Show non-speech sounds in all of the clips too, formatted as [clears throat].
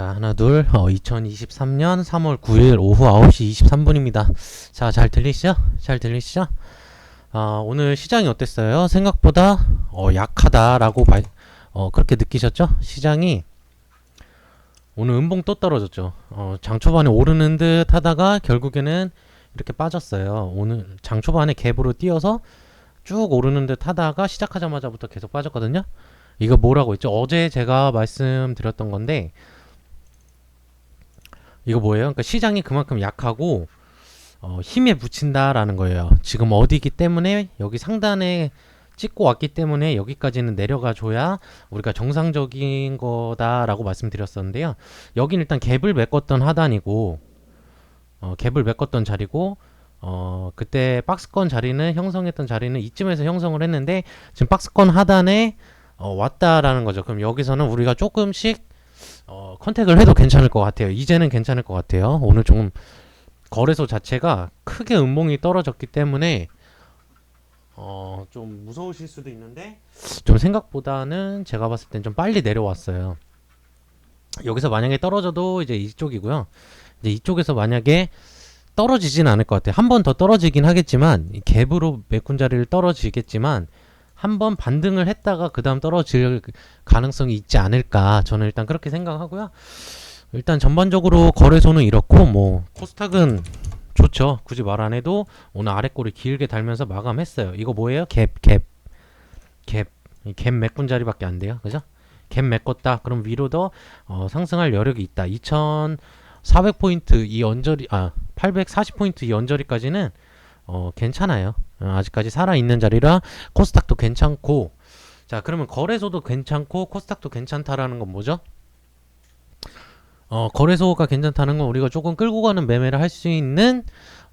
자, 하나, 둘, 어, 2023년 3월 9일 오후 9시 23분입니다. 자, 잘 들리시죠? 잘 들리시죠? 아, 오늘 시장이 어땠어요? 생각보다, 어, 약하다라고, 말, 어, 그렇게 느끼셨죠? 시장이, 오늘 음봉 또 떨어졌죠. 어, 장 초반에 오르는 듯 하다가 결국에는 이렇게 빠졌어요. 오늘 장 초반에 갭으로 뛰어서 쭉 오르는 듯 하다가 시작하자마자부터 계속 빠졌거든요. 이거 뭐라고 했죠? 어제 제가 말씀드렸던 건데, 이거 뭐예요? 그러니까 시장이 그만큼 약하고 어, 힘에 붙인다라는 거예요. 지금 어디기 때문에 여기 상단에 찍고 왔기 때문에 여기까지는 내려가 줘야 우리가 정상적인 거다라고 말씀드렸었는데요. 여기는 일단 갭을 메꿨던 하단이고 어, 갭을 메꿨던 자리고 어, 그때 박스권 자리는 형성했던 자리는 이쯤에서 형성을 했는데 지금 박스권 하단에 어, 왔다라는 거죠. 그럼 여기서는 우리가 조금씩 어, 컨택을 해도 괜찮을 것 같아요. 이제는 괜찮을 것 같아요. 오늘 좀 거래소 자체가 크게 음봉이 떨어졌기 때문에 어, 좀 무서우실 수도 있는데 좀 생각보다는 제가 봤을 땐 좀 빨리 내려왔어요. 여기서 만약에 떨어져도 이제 이쪽이고요. 이제 이쪽에서 만약에 떨어지진 않을 것 같아요. 한 번 더 떨어지긴 하겠지만 이 갭으로 메꾼 자리를 떨어지겠지만 한번 반등을 했다가 그 다음 떨어질 가능성이 있지 않을까 저는 일단 그렇게 생각하고요. 일단 전반적으로 거래소는 이렇고 뭐 코스닥은 좋죠. 굳이 말 안 해도 오늘 아래 꼬리 길게 달면서 마감했어요. 이거 뭐예요? 갭, 갭, 갭, 이갭 메꾼 자리밖에 안 돼요. 그죠? 갭 메꿨다. 그럼 위로 더 어, 상승할 여력이 있다. 2,400포인트 이 언저리 아 840포인트 이 언저리까지는 어, 괜찮아요. 어, 아직까지 살아 있는 자리라 코스닥도 괜찮고 자 그러면 거래소도 괜찮고 코스닥도 괜찮다라는 건 뭐죠? 어, 거래소가 괜찮다는 건 우리가 조금 끌고 가는 매매를 할 수 있는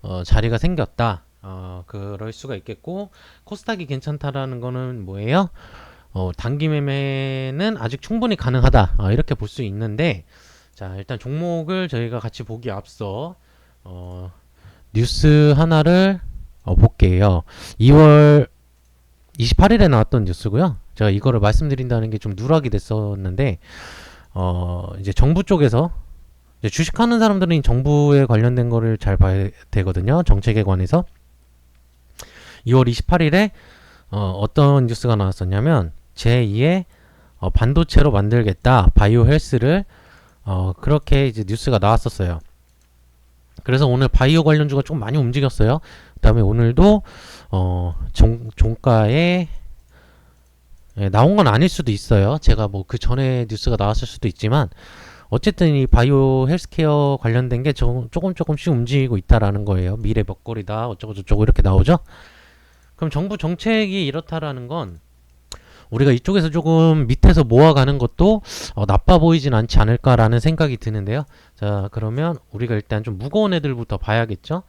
어, 자리가 생겼다. 어, 그럴 수가 있겠고 코스닥이 괜찮다라는 거는 뭐예요? 어, 단기 매매는 아직 충분히 가능하다. 어, 이렇게 볼 수 있는데 자 일단 종목을 저희가 같이 보기 앞서 어, 뉴스 하나를 어, 볼게요. 2월 28일에 나왔던 뉴스고요. 제가 이거를 말씀드린다는 게 좀 누락이 됐었는데 어, 이제 정부 쪽에서 이제 주식하는 사람들은 이 정부에 관련된 거를 잘 봐야 되거든요. 정책에 관해서 2월 28일에 어, 어떤 뉴스가 나왔었냐면 제2의 어, 반도체로 만들겠다 바이오 헬스를 어, 그렇게 이제 뉴스가 나왔었어요. 그래서 오늘 바이오 관련주가 좀 많이 움직였어요. 그 다음에 오늘도 어, 종, 종가에 예, 나온 건 아닐 수도 있어요. 제가 뭐 그 전에 뉴스가 나왔을 수도 있지만 어쨌든 이 바이오 헬스케어 관련된 게 조, 조금 조금씩 움직이고 있다라는 거예요. 미래 먹거리다 어쩌고 저쩌고 이렇게 나오죠. 그럼 정부 정책이 이렇다라는 건 우리가 이쪽에서 조금 밑에서 모아가는 것도 어, 나빠 보이진 않지 않을까라는 생각이 드는데요. 자 그러면 우리가 일단 좀 무거운 애들부터 봐야겠죠.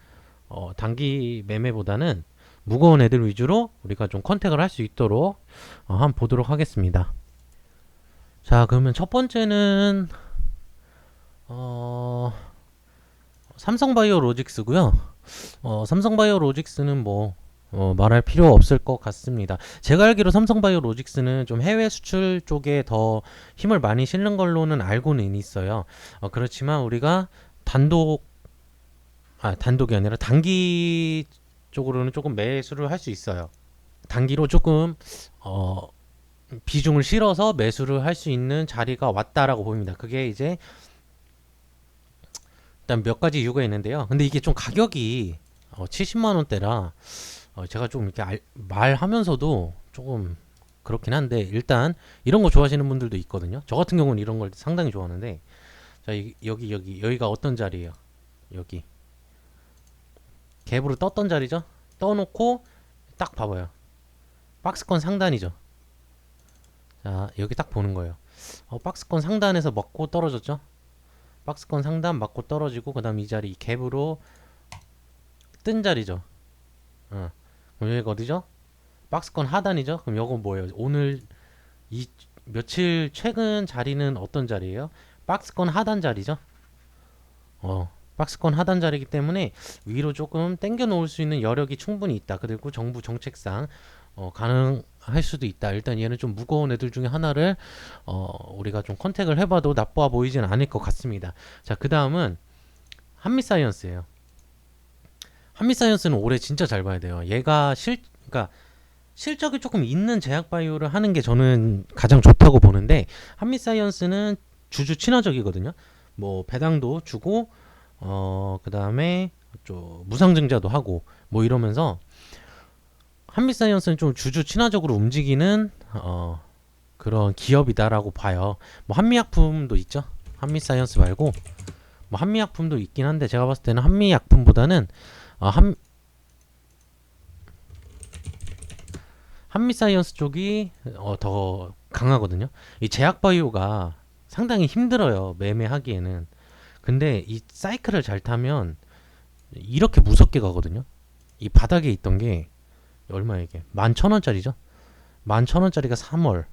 어, 단기 매매보다는 무거운 애들 위주로 우리가 좀 컨택을 할 수 있도록 어, 한번 보도록 하겠습니다. 자 그러면 첫 번째는 어, 삼성바이오 로직스고요. 어, 삼성바이오 로직스는 뭐 어, 말할 필요 없을 것 같습니다. 제가 알기로 삼성바이오 로직스는 좀 해외 수출 쪽에 더 힘을 많이 실는 걸로는 알고는 있어요. 어, 그렇지만 우리가 단독 아 단독이 아니라 단기 쪽으로는 조금 매수를 할 수 있어요. 단기로 조금 어, 비중을 실어서 매수를 할 수 있는 자리가 왔다라고 봅니다. 그게 이제 일단 몇 가지 이유가 있는데요. 근데 이게 좀 가격이 어, 70만 원대라 어, 제가 좀 이렇게 알, 말하면서도 조금 그렇긴 한데 일단 이런 거 좋아하시는 분들도 있거든요. 저 같은 경우는 이런 걸 상당히 좋아하는데 자 이, 여기 여기 여기가 어떤 자리예요? 여기 갭으로 떴던 자리죠. 떠놓고 딱 봐봐요. 박스권 상단이죠. 자 여기 딱 보는 거예요. 어, 박스권 상단에서 먹고 떨어졌죠. 박스권 상단 맞고 떨어지고 그 다음 이 자리 갭으로 뜬 자리죠. 어. 여기가 어디죠? 박스권 하단이죠. 그럼 요거 뭐예요? 오늘 이 며칠 최근 자리는 어떤 자리예요? 박스권 하단 자리죠. 어, 박스권 하단 자리이기 때문에 위로 조금 당겨 놓을 수 있는 여력이 충분히 있다. 그리고 정부 정책상 어, 가능 할 수도 있다. 일단 얘는 좀 무거운 애들 중에 하나를 어, 우리가 좀 컨택을 해봐도 나빠 보이진 않을 것 같습니다. 자, 그 다음은 한미사이언스예요. 한미사이언스는 올해 진짜 잘 봐야 돼요. 얘가 실, 그러니까 실적이 조금 있는 제약 바이오를 하는 게 저는 가장 좋다고 보는데 한미사이언스는 주주 친화적이거든요. 뭐 배당도 주고 어 그다음에 좀 무상증자도 하고 뭐 이러면서 한미사이언스는 좀 주주 친화적으로 움직이는 어 그런 기업이다라고 봐요. 뭐 한미약품도 있죠. 한미사이언스 말고 뭐 한미약품도 있긴 한데 제가 봤을 때는 한미약품보다는 어, 한 한미 사이언스 쪽이 어, 더 강하거든요. 이 제약 바이오가 상당히 힘들어요. 매매하기에는. 근데 이 사이클을 잘 타면 이렇게 무섭게 가거든요. 이 바닥에 있던 게 얼마 이게? 만 천 원짜리죠. 만 천 원짜리가 3월,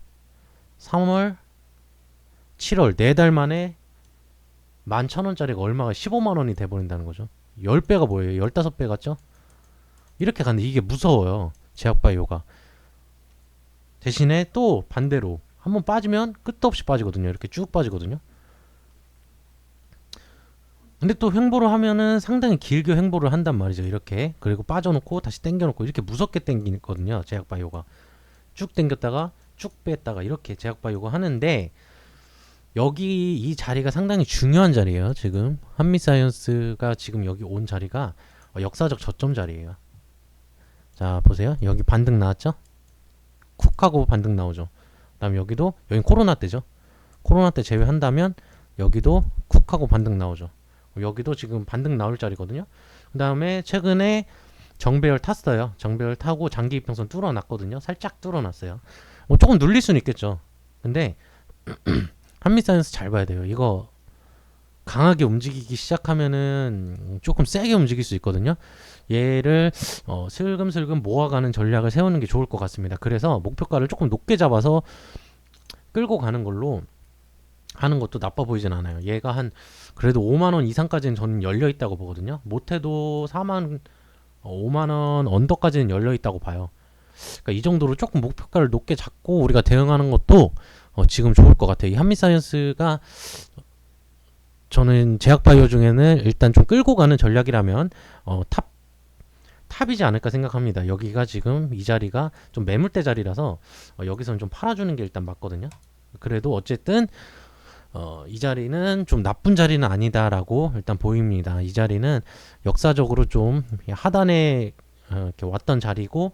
3월, 7월 네 달 만에 만 천 원짜리가 얼마가 15만 원이 돼 버린다는 거죠. 10배가 뭐예요? 15배 같죠? 이렇게 가는데 이게 무서워요. 제약바이오가. 대신에 또 반대로 한번 빠지면 끝도 없이 빠지거든요. 이렇게 쭉 빠지거든요. 근데 또 횡보를 하면은 상당히 길게 횡보를 한단 말이죠. 이렇게 그리고 빠져놓고 다시 당겨놓고 이렇게 무섭게 당기거든요. 제약바이오가 쭉 당겼다가 쭉 뺐다가 이렇게 제약바이오가 하는데 여기 이 자리가 상당히 중요한 자리예요. 지금 한미 사이언스가 지금 여기 온 자리가 어, 역사적 저점 자리예요. 자 보세요. 여기 반등 나왔죠? 쿡하고 반등 나오죠. 그다음 여기도 여기 코로나 때죠. 코로나 때 제외한다면 여기도 쿡하고 반등 나오죠. 여기도 지금 반등 나올 자리거든요. 그 다음에 최근에 정배열 탔어요. 정배열 타고 장기 이평선 뚫어놨거든요. 살짝 뚫어놨어요. 뭐 조금 눌릴 수는 있겠죠. 근데 [clears throat] 한미사이언스 잘 봐야 돼요. 이거 강하게 움직이기 시작하면은 조금 세게 움직일 수 있거든요. 얘를 어, 슬금슬금 모아가는 전략을 세우는 게 좋을 것 같습니다. 그래서 목표가를 조금 높게 잡아서 끌고 가는 걸로 하는 것도 나빠 보이진 않아요. 얘가 한 그래도 5만 원 이상까지는 저는 열려 있다고 보거든요. 못해도 4만 5만 원 언더까지는 열려 있다고 봐요. 그러니까 이 정도로 조금 목표가를 높게 잡고 우리가 대응하는 것도 어, 지금 좋을 것 같아요. 이 한미사이언스가 저는 제약바이오 중에는 일단 좀 끌고 가는 전략이라면 어, 탑 탑이지 않을까 생각합니다. 여기가 지금 이 자리가 좀 매물대 자리라서 어, 여기서는 좀 팔아주는 게 일단 맞거든요. 그래도 어쨌든 어, 이 자리는 좀 나쁜 자리는 아니다라고 일단 보입니다. 이 자리는 역사적으로 좀 하단에 어, 이렇게 왔던 자리고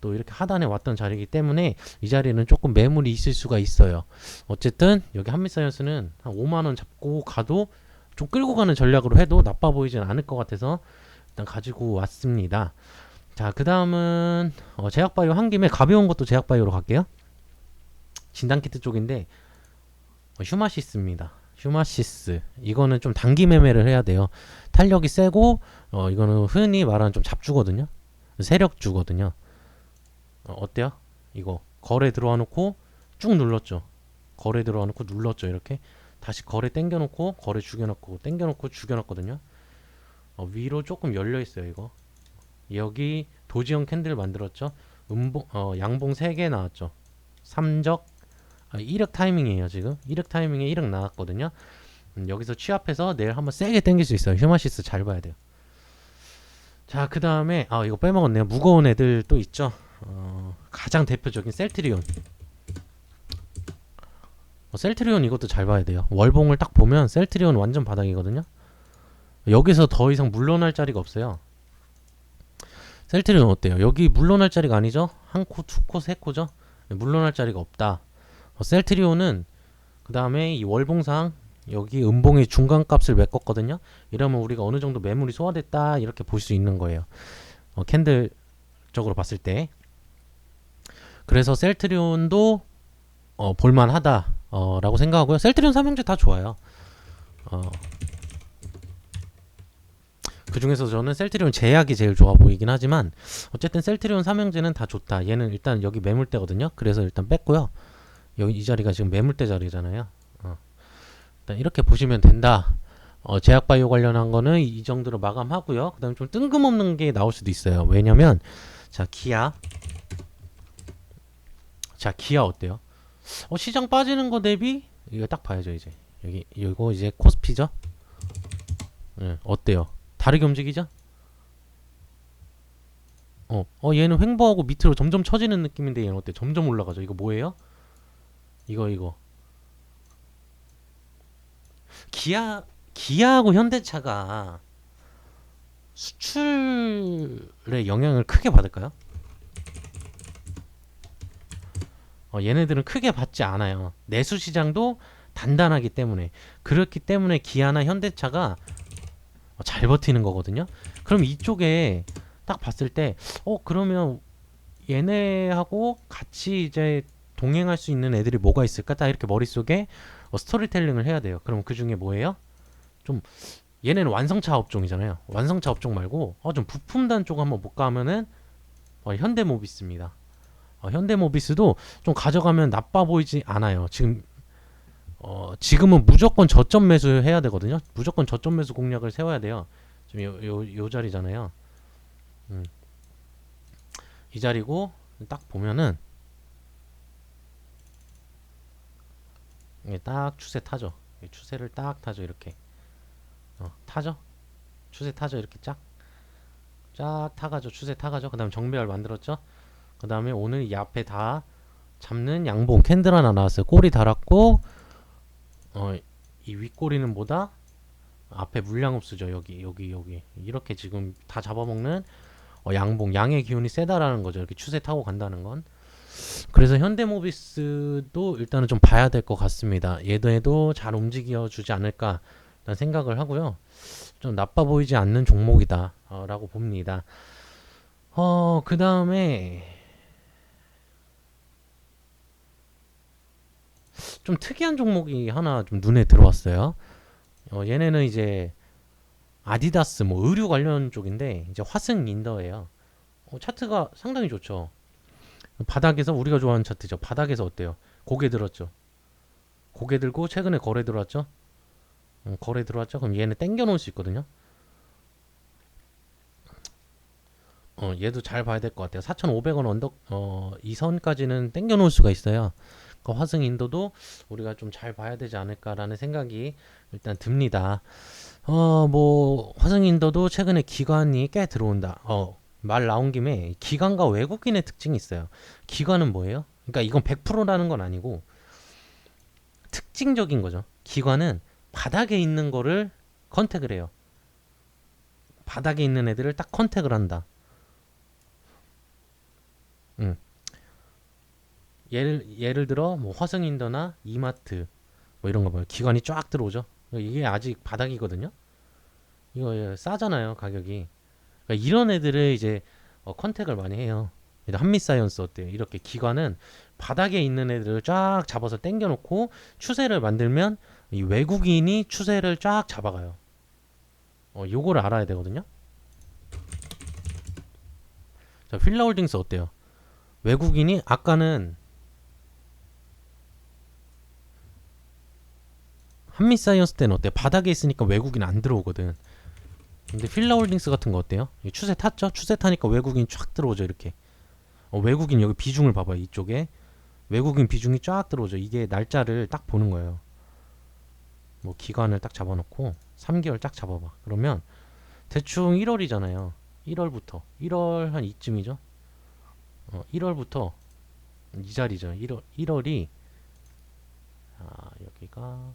또 이렇게 하단에 왔던 자리이기 때문에 이 자리는 조금 매물이 있을 수가 있어요. 어쨌든 여기 한미사이언스는 한 5만 원 잡고 가도 좀 끌고 가는 전략으로 해도 나빠 보이진 않을 것 같아서 일단 가지고 왔습니다. 자, 그 다음은 어, 제약바이오 한 김에 가벼운 것도 제약바이오로 갈게요. 진단키트 쪽인데 어, 휴마시스입니다. 휴마시스 이거는 좀 단기 매매를 해야 돼요. 탄력이 세고 어, 이거는 흔히 말하는 좀 잡주거든요. 세력주거든요. 어, 어때요? 이거 거래 들어와 놓고 쭉 눌렀죠. 거래 들어와 놓고 눌렀죠. 이렇게 다시 거래 땡겨 놓고 거래 죽여 놓고 땡겨 놓고 죽여 놨거든요. 어, 위로 조금 열려 있어요, 이거. 여기 도지형 캔들 만들었죠. 음봉 어, 양봉 3개 나왔죠. 삼적 아, 1억 타이밍이에요, 지금. 1억 타이밍에 1억 나왔거든요. 음, 여기서 취합해서 내일 한번 세게 땡길 수 있어요. 휴마시스 잘 봐야 돼요. 자, 그 다음에, 아, 이거 빼먹었네요. 무거운 애들 또 있죠. 어, 가장 대표적인 셀트리온. 어, 셀트리온 이것도 잘 봐야 돼요. 월봉을 딱 보면 셀트리온 완전 바닥이거든요. 여기서 더 이상 물러날 자리가 없어요. 셀트리온 어때요? 여기 물러날 자리가 아니죠? 한 코, 두 코, 세 코죠? 물러날 자리가 없다. 어, 셀트리온은 그 다음에 이 월봉상 여기 음봉의 중간값을 메꿨거든요. 이러면 우리가 어느 정도 매물이 소화됐다 이렇게 볼 수 있는 거예요. 어, 캔들적으로 봤을 때. 그래서 셀트리온도 어, 볼만하다 어, 라고 생각하고요. 셀트리온 삼형제 다 좋아요. 어, 그 중에서 저는 셀트리온 제약이 제일 좋아 보이긴 하지만 어쨌든 셀트리온 삼형제는 다 좋다. 얘는 일단 여기 매물대거든요. 그래서 일단 뺐고요. 여기 이 자리가 지금 매물대 자리잖아요. 어. 일단 이렇게 보시면 된다. 어, 제약바이오 관련한 거는 이 정도로 마감하고요. 그 다음에 좀 뜬금없는 게 나올 수도 있어요. 왜냐면 자 기아 자 기아 어때요? 어 시장 빠지는 거 대비 이거 딱 봐야죠 이제 여기 이거 이제 코스피죠? 예, 어때요? 다르게 움직이죠? 어, 어 얘는 횡보하고 밑으로 점점 처지는 느낌인데 얘는 어때? 점점 올라가죠. 이거 뭐예요? 이거 이거 기아 기아하고 현대차가 수출에 영향을 크게 받을까요? 어, 얘네들은 크게 받지 않아요. 내수 시장도 단단하기 때문에 그렇기 때문에 기아나 현대차가 어, 잘 버티는 거거든요. 그럼 이쪽에 딱 봤을 때, 어 그러면 얘네하고 같이 이제 동행할 수 있는 애들이 뭐가 있을까? 딱 이렇게 머릿속에 어, 스토리텔링을 해야 돼요. 그럼 그 중에 뭐예요? 좀 얘네는 완성차 업종이잖아요. 완성차 업종 말고 어, 좀 부품단 쪽 한번 볼까 하면은 어, 현대모비스입니다. 어, 현대모비스도 좀 가져가면 나빠 보이지 않아요. 지금 어, 지금은 무조건 저점 매수 해야 되거든요. 무조건 저점 매수 공략을 세워야 돼요. 지금 요, 요, 요 자리잖아요. 음. 이 자리고 딱 보면은 이게 딱 추세 타죠. 이 추세를 딱 타죠. 이렇게 어, 타죠. 추세 타죠. 이렇게 쫙. 쫙 타가죠. 추세 타가죠. 그 다음 정배열 만들었죠. 그 다음에 오늘 이 앞에 다 잡는 양봉 캔들 하나 나왔어요. 꼬리 달았고 어, 이 윗꼬리는 뭐다? 앞에 물량 흡수죠. 여기 여기 여기 이렇게 지금 다 잡아먹는 어, 양봉 양의 기운이 세다라는 거죠. 이렇게 추세 타고 간다는 건. 그래서 현대모비스도 일단은 좀 봐야 될 것 같습니다. 얘도 잘 움직여 주지 않을까 라는 생각을 하고요. 좀 나빠 보이지 않는 종목이다 어, 라고 봅니다. 어, 그 다음에 좀 특이한 종목이 하나 좀 눈에 들어왔어요. 어, 얘네는 이제 아디다스 뭐 의류 관련 쪽인데 이제 화승 인더예요. 어, 차트가 상당히 좋죠. 바닥에서 우리가 좋아하는 차트죠. 바닥에서 어때요? 고개 들었죠. 고개 들고 최근에 거래 들어왔죠. 음, 거래 들어왔죠. 그럼 얘는 땡겨 놓을 수 있거든요. 어, 얘도 잘 봐야 될 것 같아요. 4,500원 언덕 어, 이 선까지는 땡겨 놓을 수가 있어요. 그 화승 인도도 우리가 좀 잘 봐야 되지 않을까라는 생각이 일단 듭니다. 어, 뭐 화승 인도도 최근에 기관이 꽤 들어온다. 어, 말 나온 김에 기관과 외국인의 특징이 있어요. 기관은 뭐예요? 그러니까 이건 100%라는 건 아니고 특징적인 거죠. 기관은 바닥에 있는 거를 컨택을 해요. 바닥에 있는 애들을 딱 컨택을 한다. 음. 예를 예를 들어 뭐 화성인더나 이마트 뭐 이런 거 봐요. 기관이 쫙 들어오죠. 이게 아직 바닥이거든요. 이거 예, 싸잖아요 가격이. 그러니까 이런 애들을 이제 어, 컨택을 많이 해요. 한미사이언스 어때요? 이렇게 기관은 바닥에 있는 애들을 쫙 잡아서 당겨놓고 추세를 만들면 이 외국인이 추세를 쫙 잡아가요. 어, 요거를 알아야 되거든요. 자, 필라홀딩스 어때요? 외국인이 아까는 한미 사이언스 때는 어때? 바닥에 있으니까 외국인 안 들어오거든. 근데 필라홀딩스 같은 거 어때요? 추세 탔죠? 추세 타니까 외국인 쫙 들어오죠 이렇게. 어, 외국인 여기 비중을 봐봐요 이쪽에 외국인 비중이 쫙 들어오죠. 이게 날짜를 딱 보는 거예요. 뭐 기간을 딱 잡아놓고 3개월 딱 잡아봐. 그러면 대충 1월이잖아요. 1월부터 1월 한 이쯤이죠. 어, 1월부터 이 자리죠. 1월 1월이 아 여기가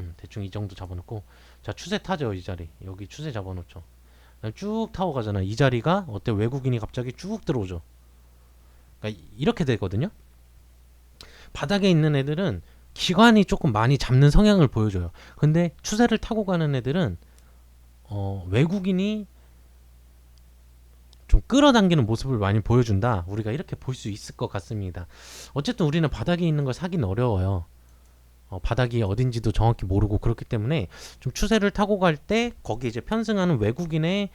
음, 대충 이 정도 잡아놓고. 자 추세 타죠 이 자리. 여기 추세 잡아놓죠. 쭉 타고 가잖아 이 자리가 어때? 외국인이 갑자기 쭉 들어오죠. 그러니까 이렇게 되거든요. 바닥에 있는 애들은 기관이 조금 많이 잡는 성향을 보여줘요. 근데 추세를 타고 가는 애들은 어, 외국인이 좀 끌어당기는 모습을 많이 보여준다. 우리가 이렇게 볼 수 있을 것 같습니다. 어쨌든 우리는 바닥에 있는 걸 사긴 어려워요 어, 바닥이 어딘지도 정확히 모르고 그렇기 때문에 좀 추세를 타고 갈 때 거기 이제 편승하는 외국인의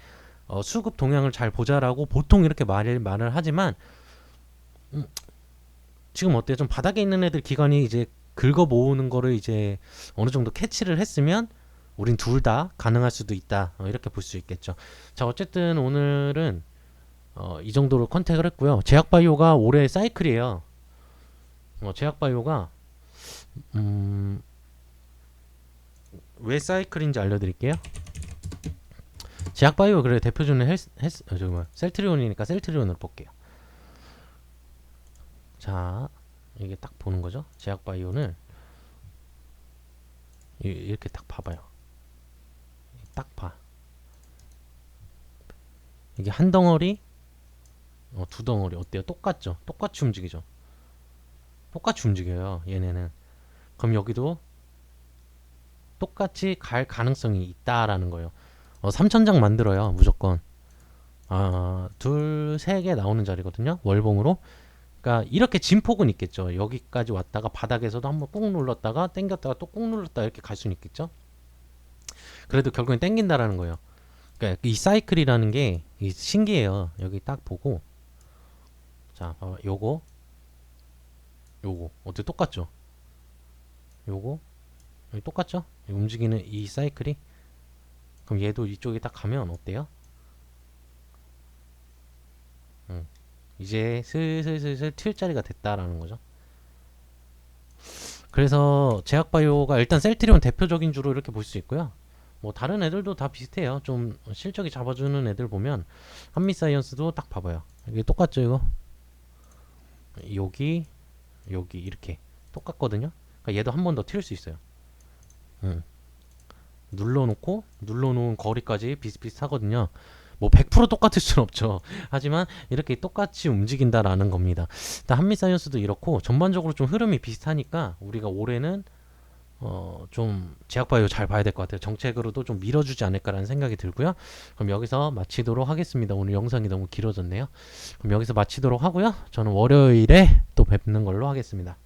어, 수급 동향을 잘 보자라고 보통 이렇게 말을 말을 하지만 음, 지금 어때요? 좀 바닥에 있는 애들 기관이 이제 긁어 모으는 거를 이제 어느 정도 캐치를 했으면 우린 둘 다 가능할 수도 있다 어, 이렇게 볼 수 있겠죠. 자 어쨌든 오늘은 어, 이 정도로 컨택을 했고요. 제약바이오가 올해 사이클이에요. 어, 제약바이오가 음, 왜 사이클인지 알려드릴게요. 제약바이오 그래 대표주는 헬스, 헬스 어, 뭐야 셀트리온이니까 셀트리온으로 볼게요. 자 이게 딱 보는 거죠. 제약바이오는 이- 이렇게 딱 봐봐요. 딱 봐. 이게 한 덩어리, 어, 두 덩어리 어때요? 똑같죠? 똑같이 움직이죠? 똑같이 움직여요. 얘네는. 그럼 여기도 똑같이 갈 가능성이 있다라는 거예요. 어, 3천장 만들어요. 무조건. 아, 둘, 세 개 나오는 자리거든요. 월봉으로. 그러니까 이렇게 진폭은 있겠죠. 여기까지 왔다가 바닥에서도 한번 꾹 눌렀다가 당겼다가 또 꾹 눌렀다 이렇게 갈 수는 있겠죠. 그래도 결국엔 당긴다라는 거예요. 그러니까 이 사이클이라는 게이 신기해요. 여기 딱 보고 자, 봐봐. 요거 요거 어때 똑같죠? 요거 여기 똑같죠? 이 움직이는 이 사이클이 그럼 얘도 이쪽에 딱 가면 어때요? 음, 이제 슬슬슬슬 튈 자리가 됐다라는 거죠. 그래서 제약바이오가 일단 셀트리온 대표적인 주로 이렇게 볼 수 있고요. 뭐 다른 애들도 다 비슷해요. 좀 실적이 잡아주는 애들 보면 한미사이언스도 딱 봐봐요. 이게 똑같죠 이거? 여기 여기 이렇게 똑같거든요. 그러니까 얘도 한 번 더 튈 수 있어요. 음. 눌러놓고 눌러놓은 거리까지 비슷비슷하거든요. 뭐 100% 똑같을 수는 없죠. [laughs] 하지만 이렇게 똑같이 움직인다라는 겁니다. 일단 한미 사이언스도 이렇고 전반적으로 좀 흐름이 비슷하니까 우리가 올해는 어, 좀 제약바이오 잘 봐야 될 것 같아요. 정책으로도 좀 밀어주지 않을까라는 생각이 들고요. 그럼 여기서 마치도록 하겠습니다. 오늘 영상이 너무 길어졌네요. 그럼 여기서 마치도록 하고요. 저는 월요일에 또 뵙는 걸로 하겠습니다.